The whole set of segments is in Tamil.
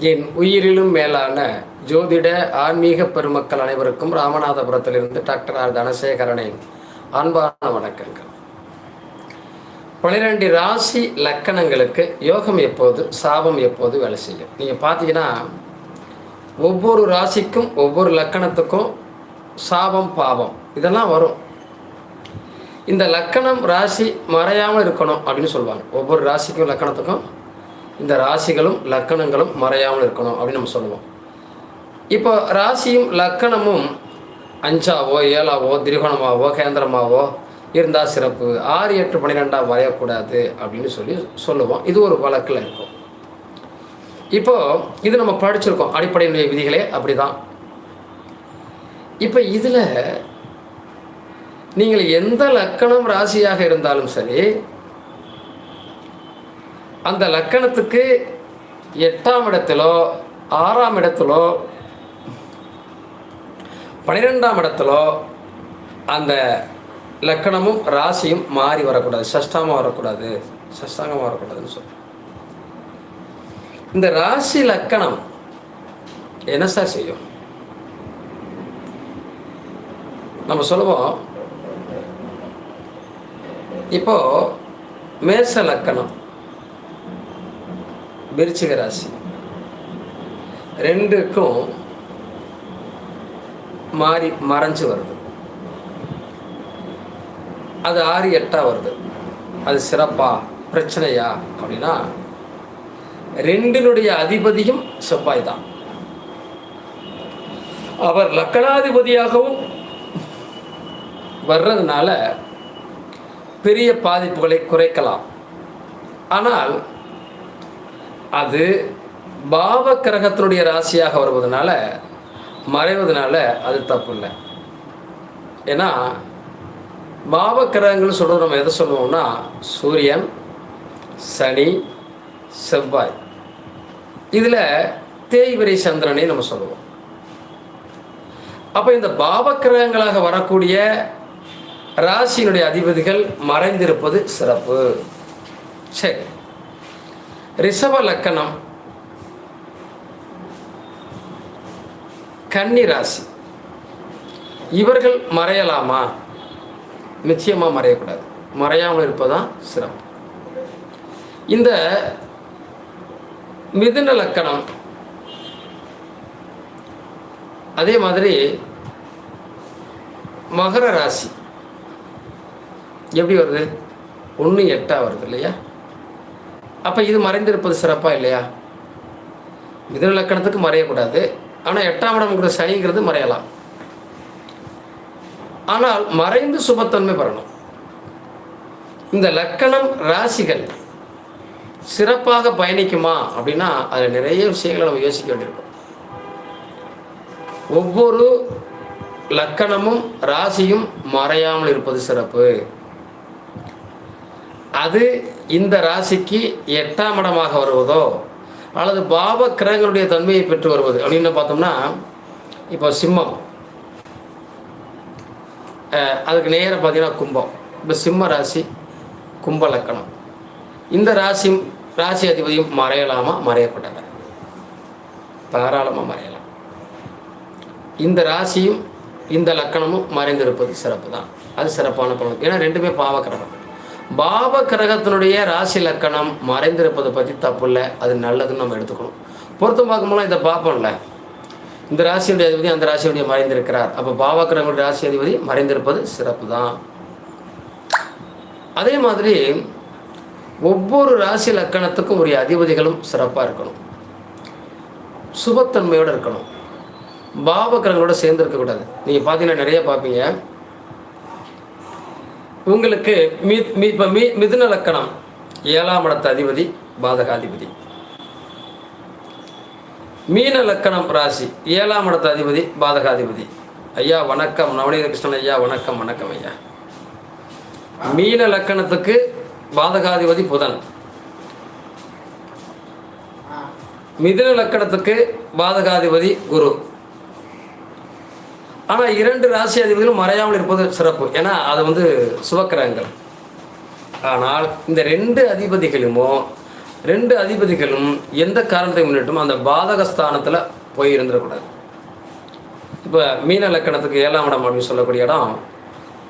என் உயிரிலும் மேலான ஜோதிட ஆன்மீக பெருமக்கள் அனைவருக்கும் ராமநாதபுரத்திலிருந்து டாக்டர் ஆர். தனசேகரனின் அன்பான வணக்கங்கள். பனிரெண்டு ராசி லக்கணங்களுக்கு யோகம் எப்போது சாபம் எப்போது வேலை செய்யும்? நீங்கள் பார்த்தீங்கன்னா ஒவ்வொரு ராசிக்கும் ஒவ்வொரு லக்கணத்துக்கும் சாபம் பாவம் இதெல்லாம் வரும். இந்த லக்கணம் ராசி மறையாமல் இருக்கணும் அப்படின்னு சொல்லுவாங்க. ஒவ்வொரு ராசிக்கும் லக்கணத்துக்கும் இந்த ராசிகளும் லக்கணங்களும் மறையாமல் இருக்கணும் அப்படின்னு நம்ம சொல்லுவோம் இப்போ ராசியும் லக்கணமும் அஞ்சாவோ ஏழாவோ திரிகோணமாவோ கேந்திரமாவோ இருந்தால் சிறப்பு. ஆறு எட்டு பன்னிரெண்டாக வரையக்கூடாது அப்படின்னு சொல்லி சொல்லுவோம். இது ஒரு வழக்கில் இருக்கும். இப்போ இது நம்ம படிச்சிருக்கோம். அடிப்படையினுடைய விதிகளே அப்படிதான். இப்போ இதில் நீங்கள் எந்த லக்கணம் ராசியாக இருந்தாலும் சரி அந்த லக்கணத்துக்கு எட்டாம் இடத்திலோ ஆறாம் இடத்திலோ பன்னிரெண்டாம் இடத்திலோ அந்த லக்கணமும் ராசியும் மாறி வரக்கூடாது. சஷ்டாமாக வரக்கூடாது. சஷ்டாங்கமாக வரக்கூடாதுன்னு சொல்லுவோம் இந்த ராசி லக்கணம் என்ன சார் செய்யும்? நம்ம சொல்லுவோம். இப்போ மேச லக்கணம். விருச்சிக ராசி. ரெண்டுக்கும் மாறி மறைஞ்சு வருது. அது ஆறு எட்டாக வருது. அது சிறப்பா பிரச்சனையா அப்படின்னா ரெண்டினுடைய அதிபதியும் செவ்வாய் தான். அவர் லக்கணாதிபதியாகவும் வர்றதுனால பெரிய பாதிப்புகளை குறைக்கலாம். ஆனால் அது பாவ கிரகத்தினுடைய ராசியாக வருவதனால மறைவதனால அது தப்பு இல்லை ஏன்னா பாவ கிரகங்கள் சொல்கிறது நம்ம எதை சொல்லுவோம்னா சூரியன் சனி செவ்வாய். இதில் தேய்வரை சந்திரனை நம்ம சொல்லுவோம். அப்போ இந்த பாவ கிரகங்களாக வரக்கூடிய ராசியினுடைய அதிபதிகள் மறைந்திருப்பது சிறப்பு. சரி. ரிஷப லக்கணம். கன்னி ராசி. இவர்கள் மறையலாமா? நிச்சயமாக மறையக்கூடாது. மறையாமல் இருப்பதான் சிறப்பு. இந்த மிதுன லக்கணம். அதே மாதிரி மகர ராசி. எப்படி வருது? ஒன்று எட்டாக வருது இல்லையா? அப்போ இது மறைந்திருப்பது சிறப்பாக இல்லையா? மிதுன லக்கணத்துக்கு மறையக்கூடாது. ஆனால் எட்டாம் இடம்ங்கிற சனிங்கிறது மறையலாம். ஆனால் மறைந்து சுபத்தன்மை பெறணும். இந்த லக்கணம் ராசிகள் சிறப்பாக பயணிக்குமா அப்படின்னா அதில் நிறைய விஷயங்களை நம்ம யோசிக்க வேண்டியிருக்கும். ஒவ்வொரு லக்கணமும் ராசியும் மறையாமல் இருப்பது சிறப்பு. அது இந்த ராசிக்கு எட்டாம் இடமாக வருவதோ அல்லது பாவ கிரகங்களுடைய தன்மையை பெற்று வருவது அப்படின்னு பார்த்தோம்னா இப்போ சிம்மம். அதுக்கு நேராக பார்த்தீங்கன்னா கும்பம். இப்போ சிம்ம ராசி கும்ப லக்கணம். இந்த ராசி ராசி அதிபதியும் மறையலாமா மறையக்கூடாது தாராளமாக மறையலாம். இந்த ராசியும் இந்த லக்கணமும் மறைந்திருப்பது சிறப்பு தான் அது சிறப்பான பலன். ஏன்னா ரெண்டுமே பாவ கிரகம். பாவ கிரகத்தினுடைய ராசி லக்கணம் மறைந்திருப்பதை பற்றி தப்பு இல்லை. அது நல்லதுன்னு நம்ம எடுத்துக்கணும். பொருத்தம் பார்க்கும்போது இதை பார்ப்போம்ல. இந்த ராசியுடைய அதிபதி அந்த ராசியுடைய மறைந்திருக்கிறார். அப்போ பாவ கிரகங்களுடைய ராசி அதிபதி மறைந்திருப்பது சிறப்பு தான் அதே மாதிரி ஒவ்வொரு ராசி லக்கணத்துக்கும் உரிய அதிபதிகளும் சிறப்பாக இருக்கணும். சுபத்தன்மையோடு இருக்கணும். பாவக்கிரங்களோட சேர்ந்து இருக்கக்கூடாது நீங்கள் பார்த்தீங்கன்னா நிறைய பார்ப்பீங்க. உங்களுக்கு மீ மீ இப்போ மீ மிதுன லக்கணம் ஏழாம் இடத்து அதிபதி பாதகாதிபதி. மீன லக்கணம் ராசி ஏழாம் இடத்து அதிபதி பாதகாதிபதி. ஐயா வணக்கம். நவநீத கிருஷ்ணன் ஐயா வணக்கம் வணக்கம் ஐயா. மீன லக்கணத்துக்கு பாதகாதிபதி புதன். மிதுன லக்கணத்துக்கு பாதகாதிபதி குரு. ஆனால் இரண்டு ராசி அதிபதிகளும் மறையாமல் இருப்பது சிறப்பு. ஏன்னா அது வந்து சுபக்கிரகங்கள். ஆனால் இந்த ரெண்டு அதிபதிகளுமோ ரெண்டு அதிபதிகளும் எந்த காரணத்தை முன்னிட்டும் அந்த பாதகஸ்தானத்தில் போய் இருந்துடக்கூடாது இப்போ மீன லக்கணத்துக்கு ஏழாம் இடம் அப்படின்னு சொல்லக்கூடிய இடம்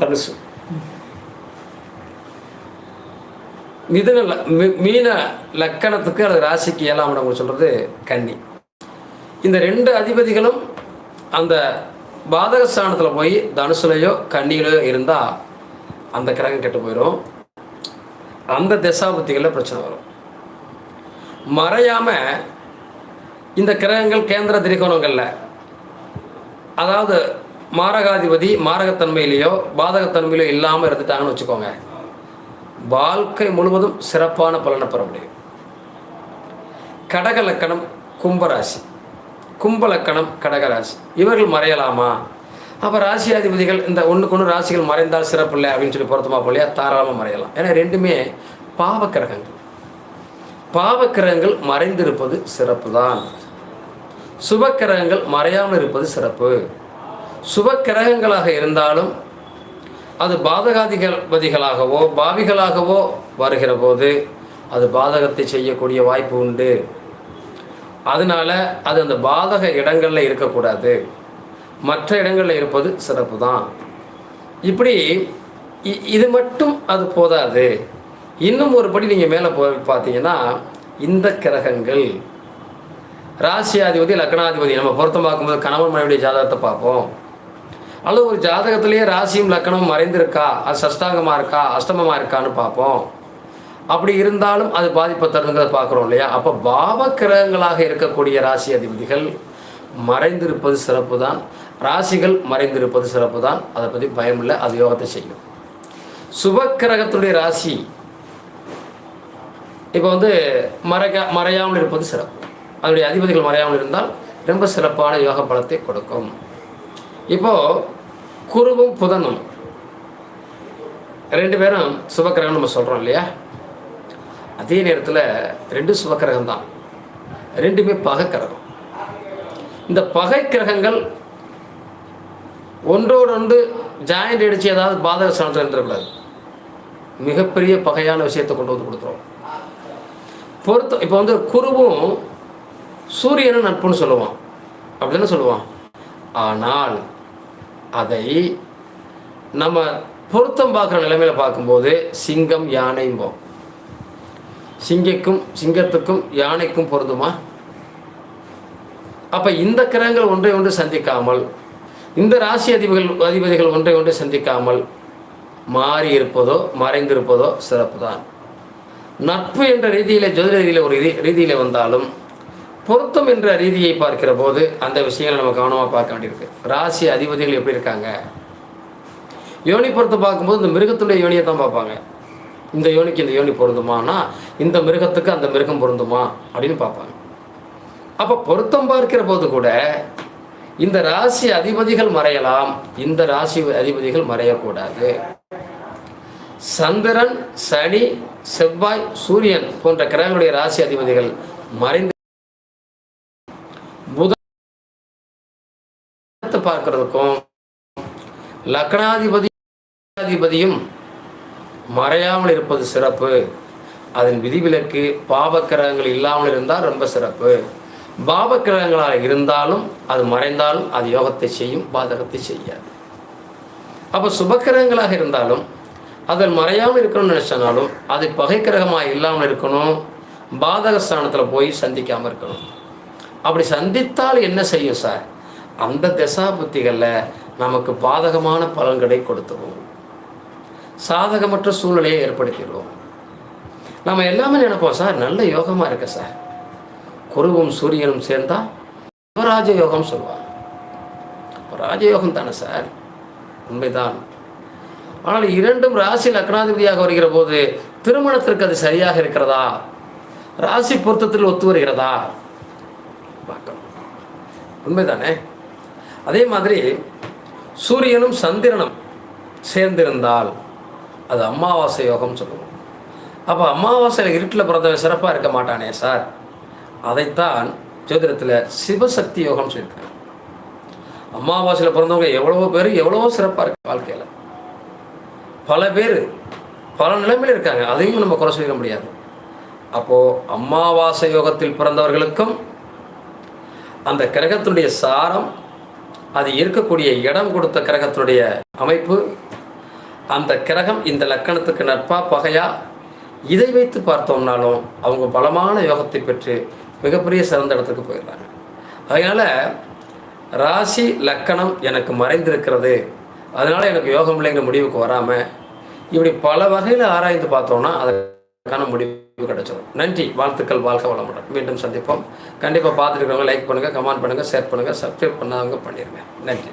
தனுசு. மிதுன மி- மீன லக்கணத்துக்கு அல்லது ராசிக்கு ஏழாம் இடம் சொல்கிறது கன்னி. இந்த ரெண்டு அதிபதிகளும் அந்த பாதக ஸ்தானத்தில் போய் தனுசுலையோ கண்ணியிலையோ இருந்தால் அந்த கிரகம் கெட்டு போயிடும் அந்த திசாபுத்திகளில் பிரச்சனை வரும். மறையாம இந்த கிரகங்கள் கேந்திர திரிகோணங்களில் அதாவது மாரகாதிபதி மாரகத்தன்மையிலேயோ பாதகத்தன்மையிலோ இல்லாமல் இருந்துட்டாங்கன்னு வச்சுக்கோங்க. வாழ்க்கை முழுவதும் சிறப்பான பலனை பெற முடியும். கடக லக்கணம் கும்பராசி. கும்பலக்கணம் கடகராசி. இவர்கள் மறையலாமா? அப்போ ராசியாதிபதிகள் இந்த ஒன்றுக்கு ஒன்று ராசிகள் மறைந்தால் சிறப்பு இல்லை அப்படின்னு சொல்லி பொருத்தமா போலையா தாராளமாக மறையலாம். ஏன்னா ரெண்டுமே பாவக்கிரகங்கள். பாவக்கிரகங்கள் மறைந்திருப்பது சிறப்பு தான் சுபக்கிரகங்கள் மறையாமல் இருப்பது சிறப்பு. சுபக்கிரகங்களாக இருந்தாலும் அது பாதகாதிபதிகளாகவோ பாவிகளாகவோ வருகிற போது அது பாதகத்தை செய்யக்கூடிய வாய்ப்பு உண்டு. அதனால அது அந்த பாதக இடங்களில் இருக்கக்கூடாது. மற்ற இடங்களில் இருப்பது சிறப்பு தான் இப்படி இ- இது மட்டும் அது போதாது. இன்னும் ஒரு படி நீங்கள் மேலே போய் பார்த்தீங்கன்னா இந்த கிரகங்கள். ராசியாதிபதி லக்னாதிபதி நம்ம பொருத்தம் பார்க்கும்போது கணவன் மனைவியுடைய ஜாதகத்தை பார்ப்போம். அல்லது ஒரு ஜாதகத்திலேயே ராசியும் லக்கணமும் மறைந்திருக்கா? அது சஷ்டாங்கமாக இருக்கா? அஷ்டமமாக இருக்கான்னு பார்ப்போம். அப்படி இருந்தாலும் அது பாதிப்பை தருங்கிறத பார்க்குறோம் இல்லையா? அப்போ பாவ கிரகங்களாக இருக்கக்கூடிய ராசி அதிபதிகள் மறைந்திருப்பது சிறப்பு தான் ராசிகள் மறைந்திருப்பது சிறப்பு தான் அதை பற்றி பயமில்லை அது யோகத்தை செய்யும். சுபக்கிரகத்துடைய ராசி இப்போ வந்து மறைக்க மறையாமல் இருப்பது சிறப்பு. அதனுடைய அதிபதிகள் மறையாமல் இருந்தால் ரொம்ப சிறப்பான யோக பலத்தை கொடுக்கும். இப்போது குருவும் புதனும் ரெண்டு பேரும் சுபக்கிரகம் நம்ம சொல்கிறோம் இல்லையா? அதே நேரத்தில் ரெண்டு சுபக்கிரகம் தான் ரெண்டுமே பகைக்கிரகம். இந்த பகை கிரகங்கள் ஒன்றோடு ஒன்று ஜாயிண்ட் அடித்து ஏதாவது பாதக ஸ்தானத்தில் இருந்துடக்கூடாது மிகப்பெரிய பகையான விஷயத்தை கொண்டு வந்து கொடுத்துரும் பொருத்தம் இப்போ வந்து குருவும் சூரியனும் நட்புன்னு சொல்லுவான். அப்படின்னு சொல்லுவான். ஆனால் அதை நம்ம பொருத்தம் பார்க்குற நிலைமையில பார்க்கும்போது சிங்கம் யானைம்போம் சிங்கிக்கும் சிங்கத்துக்கும் யானைக்கும் பொருந்துமா? அப்போ இந்த கிரகங்கள் ஒன்றை ஒன்று சந்திக்காமல் இந்த ராசி அதிபதிகள் அதிபதிகள் ஒன்றை ஒன்று சந்திக்காமல் மாறி இருப்பதோ மறைந்திருப்பதோ சிறப்பு தான் நட்பு என்ற ரீதியில் ஜோதிட ரீதியில் ஒரு ரீதியில் வந்தாலும் பொருத்தம் என்ற ரீதியை பார்க்கிற போது அந்த விஷயங்களை நம்ம கவனமாக பார்க்க வேண்டியிருக்கு. ராசி அதிபதிகள் எப்படி இருக்காங்க? யோனி பொருத்தம் பார்க்கும்போது இந்த மிருகத்துடைய யோனியை தான் பார்ப்பாங்க. இந்த யோனிக்கு இந்த யோனி பொருந்துமானா இந்த மிருகத்துக்கு அந்த மிருகம் பொருந்துமா? அப்படின்னு பார்ப்பாங்க. அப்போ பொருத்தம் பார்க்கிற போது கூட இந்த ராசி அதிபதிகள் மறையலாம் இந்த ராசி அதிபதிகள் மறையக்கூடாது. சந்திரன் சனி செவ்வாய் சூரியன் போன்ற கிரகங்களுடைய ராசி அதிபதிகள் மறைந்து புதன் பார்க்கறதுக்கும் லக்னாதிபதி அதிபதியும் மறையாமல் இருப்பது சிறப்பு. அதன் விதிவிலக்கு பாவக்கிரகங்கள் இல்லாமல் இருந்தால் ரொம்ப சிறப்பு. பாவக்கிரகங்களாக இருந்தாலும் அது மறைந்தாலும் அது யோகத்தை செய்யும் பாதகத்தை செய்யாது. அப்போ சுபக்கிரகங்களாக இருந்தாலும் அதில் மறையாமல் இருக்கணும்னு நினச்சனாலும் அது பகைக்கிரகமாக இல்லாமல் இருக்கணும் பாதக ஸ்தானத்தில் போய் சந்திக்காமல் இருக்கணும். அப்படி சந்தித்தால் என்ன செய்யும் சார்? அந்த தசா புத்திகளில் நமக்கு பாதகமான பலன்களை கொடுத்துருவோம் சாதகமற்ற சூழ்நிலையை ஏற்படுத்திடுவோம். நம்ம எல்லாமே நினைப்போம் சார் நல்ல யோகமாக இருக்கு சார். குருவும் சூரியனும் சேர்ந்தா யுவராஜ யோகம் சொல்லுவாங்க. ராஜயோகம் தானே சார்? உண்மைதான். ஆனால் இரண்டும் ராசி லக்னாதிபதியாக வருகிற போது திருமணத்திற்கு அது சரியாக இருக்கிறதா? ராசி பொருத்தத்தில் ஒத்து வருகிறதா? பார்க்கணும். உண்மைதானே? அதே மாதிரி சூரியனும் சந்திரனும் சேர்ந்திருந்தால் அது அமாவாசை யோகம் சொல்லுவோம். அப்போ அமாவாசையில் இருட்டில் பிறந்தவன் சிறப்பாக இருக்க மாட்டானே சார்? அதைத்தான் ஜோதிடத்தில் சிவசக்தி யோகம் சொல்லியிருக்காங்க. அமாவாசையில் பிறந்தவங்க எவ்வளவோ பேர் எவ்வளவோ சிறப்பாக இருக்கு வாழ்க்கையில். பல பேர் பல நிலைமையில் இருக்காங்க. அதையும் நம்ம குறை சொல்லிட முடியாது. அப்போது அமாவாசை யோகத்தில் பிறந்தவர்களுக்கும் அந்த கிரகத்தினுடைய சாரம் அது இருக்கக்கூடிய இடம் கொடுத்த கிரகத்தினுடைய அமைப்பு அந்த கிரகம் இந்த லக்கணத்துக்கு நட்பா பகையா? இதை வைத்து பார்த்தோம்னாலும் அவங்க பலமான யோகத்தை பெற்று மிகப்பெரிய சிறந்த இடத்துக்கு போயிடுறாங்க. அதனால் ராசி லக்கணம் எனக்கு மறைந்திருக்கிறது. அதனால் எனக்கு யோகம் இல்லைங்கிற முடிவுக்கு வராமல் இப்படி பல வகையில் ஆராய்ந்து பார்த்தோம்னா அதற்கான முடிவு கிடைச்சிடும் நன்றி. வாழ்த்துக்கள். வாழ்க வளமுடன். மீண்டும் சந்திப்போம். கண்டிப்பாக பார்த்துருக்கவங்க லைக் பண்ணுங்கள் கமெண்ட் பண்ணுங்கள் ஷேர் பண்ணுங்கள் சப்ஸ்கிரைப் பண்ணாதவங்க பண்ணிடுங்க நன்றி.